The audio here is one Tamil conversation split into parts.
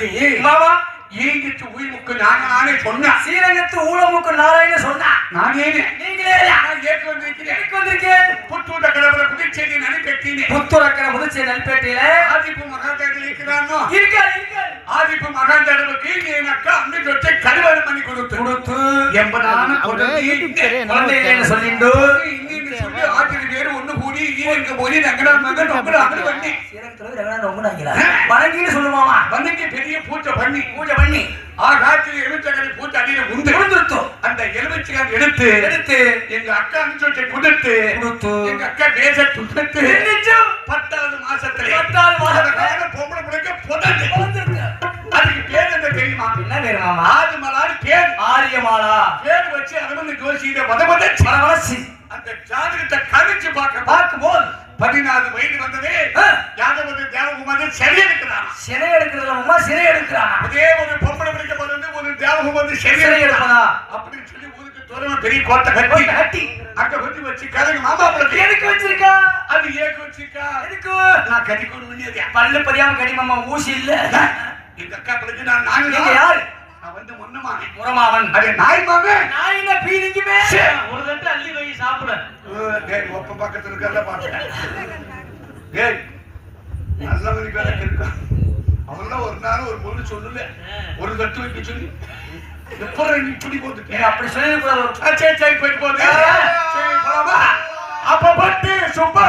அஜய் மாமா ஈங்கிட்டு உயிர்முக்கு நான் நானே சொன்னேன் சீரகத்து ஊழமுக்கு நாராயண சொன்னா நானே நீங்களே நான் ஏற்று வந்திருக்கிறேன் எனக்கு வந்திருக்கேன் புத்தூட்ட கடவுளை புதுச்சேரி நினைப்பேன் புத்துரக்கர முதிர்ச்சி நல்பேட்டையில ஆதிப்பு மகாதேவன் இருக்கிறானோ இருக்காரு இருக்காரு ஆதிப்பு மகாதேவனுக்கு என் அக்கா கல்யாணம் பண்ணி கொடுத்து கொடுத்து எண்பதான குழந்தை சொல்லிண்டு ஆயிரம் பேர் ஒண்ணு கூடி ஈரங்க போய் நங்கடா மகன் அங்கே வணங்கின்னு சொல்லுமாமா பெரிய பூஜை பண்ணி பூஜை பண்ணி ஆ காய்ச்சல் எலுமிச்சகரை பூஜை அடியில உண்டு. விழுந்துருத்தோம் அந்த எலுமிச்சகரை எடுத்து எடுத்து எங்க அக்கா அனுப்பிச்சு கொடுத்து கொடுத்து. எங்க அக்கா பேச நிச்சயம் பத்தாவது மாசத்துல பத்தாவது மாசத்துல. பொம்பளை பிள்ளைக்கு விழுந்துருக்கு. அதுக்கு பேர் என்ன தெரியுமா? என்ன பேரு மாமா? ஆதி மலாறு பேர் ஆரியமாலா? பேர் வச்சு அரவிந்த் ஜோசியிட வத வதச்சு. அந்த ஜாதகத்தை கணிச்சு பார்க்க பார்க்கும் போது பதினாறு வயது வந்ததே ஆ. யாதவ தேவகுமாரி சரி இருக்கிறான் சிறை எடுக்கிறதுல சிறை எடுக்கிறானா? அதே ஒரு பொம்பளை பிடிக்க வந்து ஒரு தேவகுமாரி சிறை எடுப்பதா? அப்படின்னு சொல்லி ஊருக்கு தூரமா பெரிய கோட்டை கட்டி கோட்டை. அங்க வந்து வச்சு கதைங்க மாமா பிள்ளை எதுக்கு வச்சிருக்கா? அது ஏக்கு வச்சிருக்கா? எதுக்கு? நான் கொண்டு வேண்டியது. பல்லு பதியாம கடி மாமா ஊசி இல்ல. எங்க அக்கா பிள்ளைக்கு நான் நீங்க யாரு? நாய் மாமே பீலிங்குமே சே. ஒரு தட்டு அள்ளி வை சாப்பிட. டேய் ஒப்ப பக்கத்துல இருக்கறத பாத்துட்டேன் டேய் நல்லவனுக்கு வேற இருக்கா அவன்லாம் ஒரு நாள் ஒரு பொண்ணு சொல்லல. ஒரு தட்டு வைக்க சொல்லி. எப்பறம் நீ இப்படி நீங்க அப்படி சொல்லக்கூடாது ஆ, சரி சரி போயிட்டு சரி போலாமா? அப்ப பட்டு சும்மா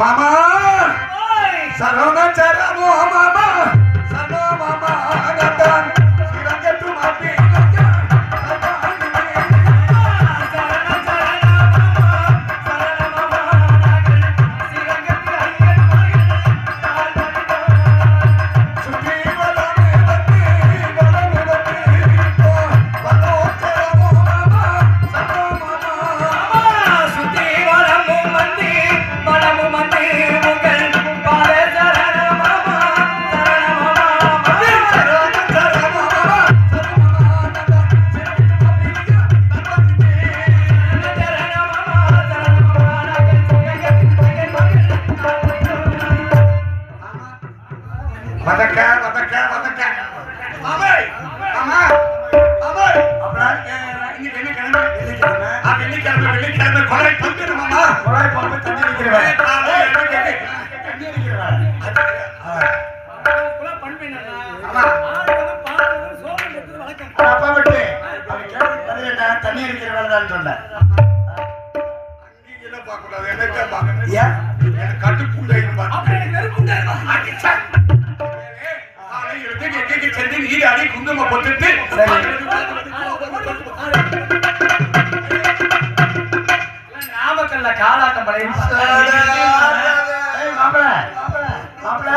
मामा। सरोना चारा वो हमारा। வெள்ளிக்கிழமை வெள்ளிக்கிழமை கொலை பங்கு கொலை பங்கு தண்ணி அடிக்கிறவன் அப்பா விட்டு அவன் கேள்வி பதிலடா தண்ணி அடிக்கிற வேலை தான் சொன்னேன் நெருப்புண்டாயிருவா சென்று நீர் அடி குங்கும போட்டுட்டு நாமக்கல்ல காலாட்டம் பழைய ஏய் மாப்பிள மாப்பிள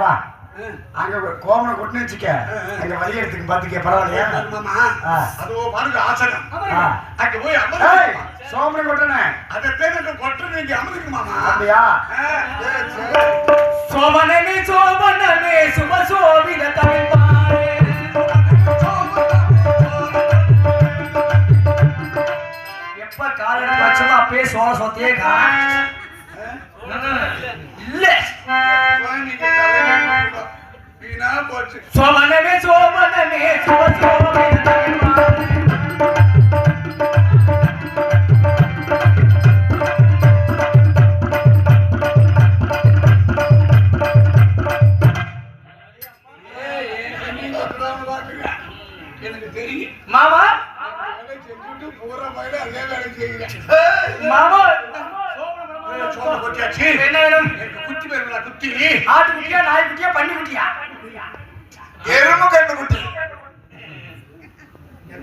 வா அங்க கோமனை கொட்டு வச்சுக்க அங்க வழி எடுத்துக்கு பாத்துக்க பரவாயில்லையா ஆ. பாருங்க ஆசனம் அங்க போய் சோமனை அதை கொட்டுறது இங்க அமர்ந்துக்கு மாமா அப்படியா சுப சோபித தமிழ் வச்சோமோ அப்பயே சோழ சொத்தையே இல்ல. சோமனமே சோமனமே சுப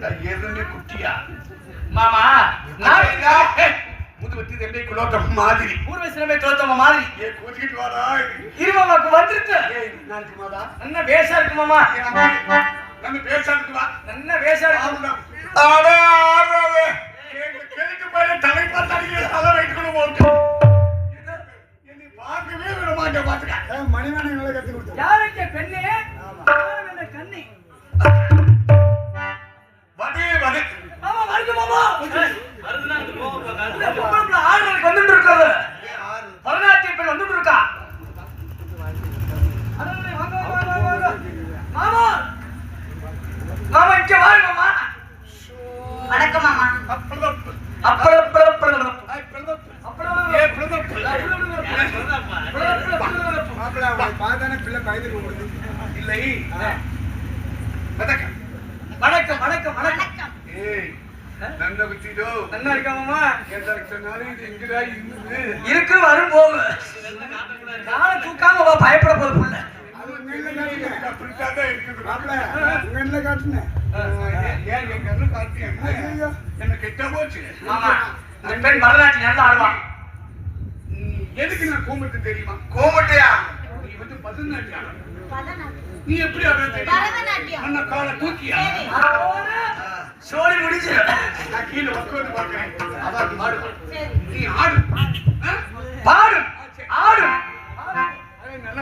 எருமை குட்டியா? மாமா நான் முது வத்தி ரெண்டை குலோட்டம் மாதிரி. பூர்வ சிலமை மாதிரி. ஏ கூச்சிக்கிட்டு வாடா. நாளைக்கு மாதா நல்ல வேஷா இருக்கு மாமா. நம்ம பேசாதுக்கு வா. நல்ல வேஷா இருக்கு. ஆடுறாவே. எங்க கிழக்கு பையன் தலை பார்த்து அடிக்கிற தலை வைக்கணும் போட்டு. பார்க்கவே விட மாட்டேன் பாத்துக்க. மணிமணி கத்து கொடுத்து யாருக்கு பெண்ணே மாமா. வருது. நல்லா இருக்கா மாமா? எனக்கு சொன்னாலும் இது எங்கடா இருந்தது? இருக்கு வரும் போகு காலை தூக்காம வா பயப்பட போகுது புள்ள. பரதநாட்டியம் நல்லா ஆடுவா ம், எதுக்கு நான் கோமட்டு தெரியுமா கோமட்டையா நீ வந்து பதினாட்டியா நீ எப்படி. அண்ணா காலை தூக்கியா? சோழி முடிச்சு நான் கீழே உட்காந்து பார்க்கிறேன். அதான் ஆடு. சரி. நீ ஆடு. ஆ? பாடும் ஆடும் அது நல்ல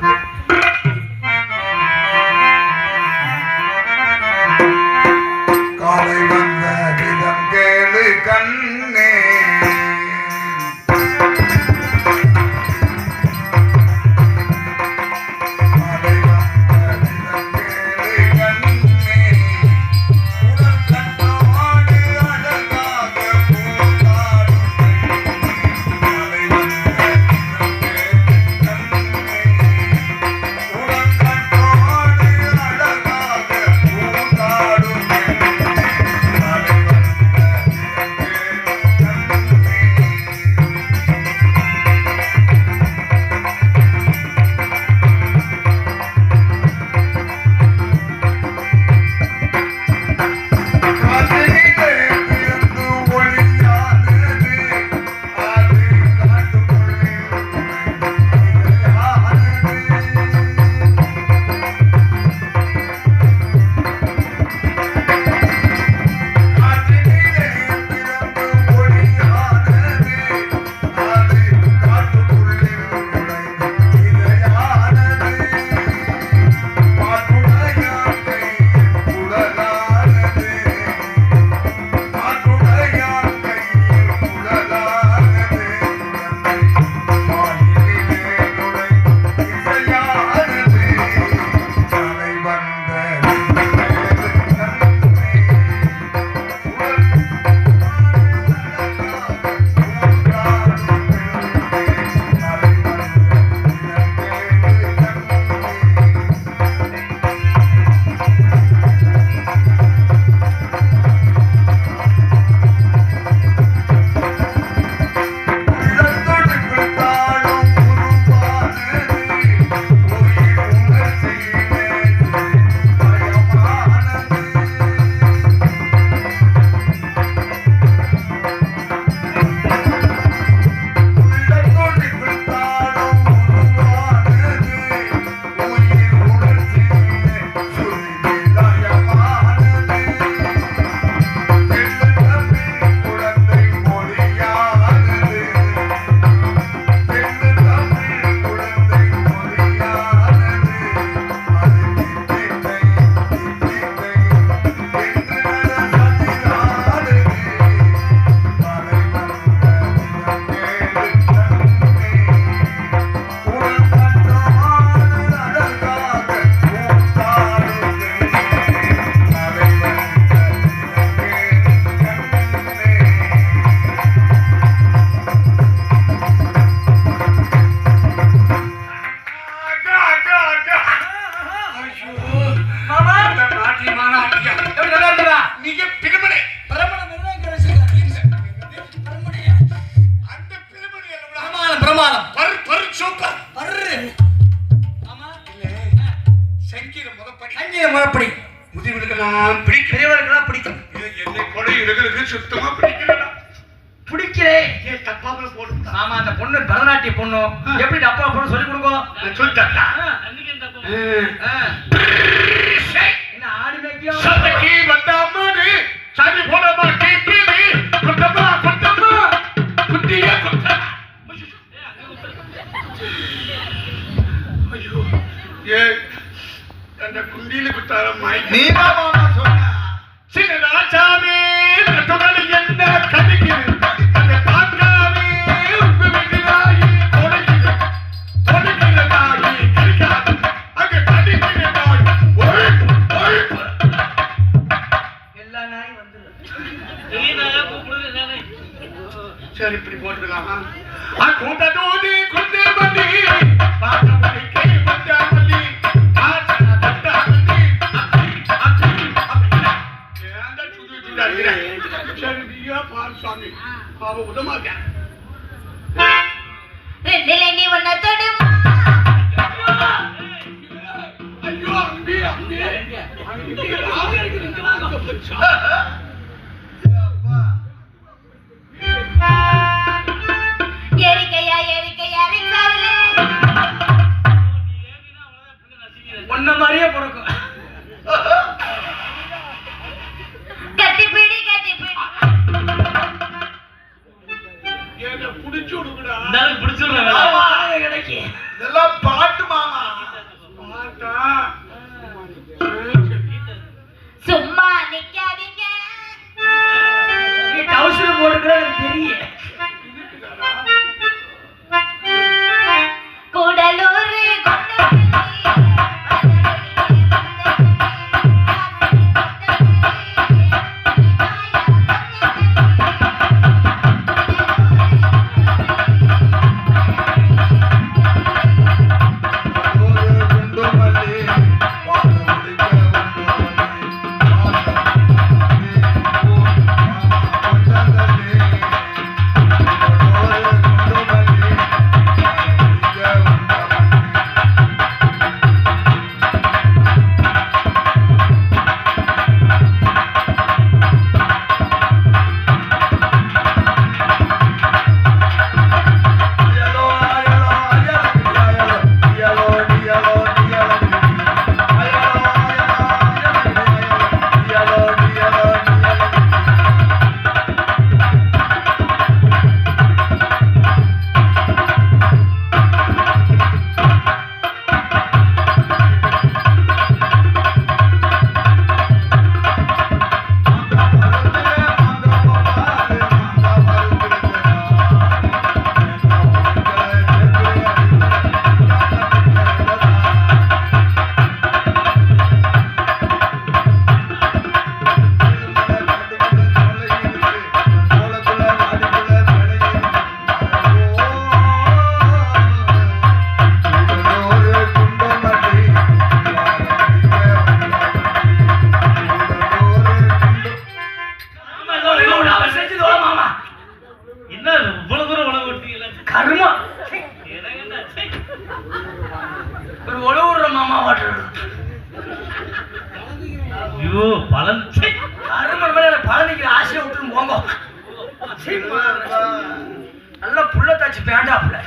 நல்லா புள்ள தாச்சு பேண்டாப்புல.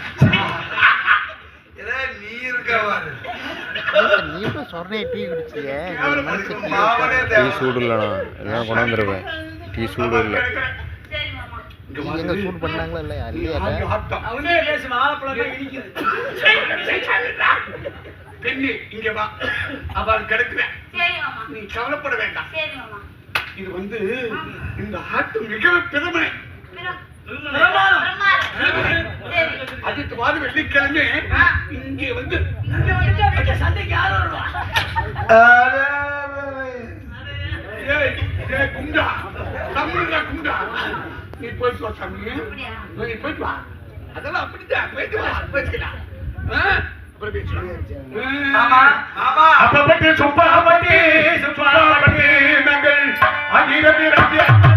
நீ இருக்கவாரு நீ இப்ப சொர்ணைய டீ குடிச்சியே? டீ சூடு இல்லைண்ணா எல்லாம் கொண்டாந்துருவேன். டீ சூடு இல்லை. எங்க சூடு பண்ணாங்களா இல்லையா? இல்லையா பெண்ணு இங்க வா. அவள் கிடக்குறேன் நீ கவலைப்பட வேண்டாம். இது வந்து இந்த ஆட்டு மிகவும் பெருமை. அடுத்த மாதிரி வெள்ளிக்கிழமை இங்கே வந்து சந்தைக்கு யாரும் குண்டா. தமிழ்ல குண்டா. நீ போயிட்டு வா சாமி. நீ போயிட்டு வா. அதெல்லாம் அப்படித்தான். போயிட்டு வா பேசிக்கலாம் அப்பப்பட்டு சுப்பாப்பட்டி சுப்பாப்பட்டி நாங்கள் அங்கிருந்து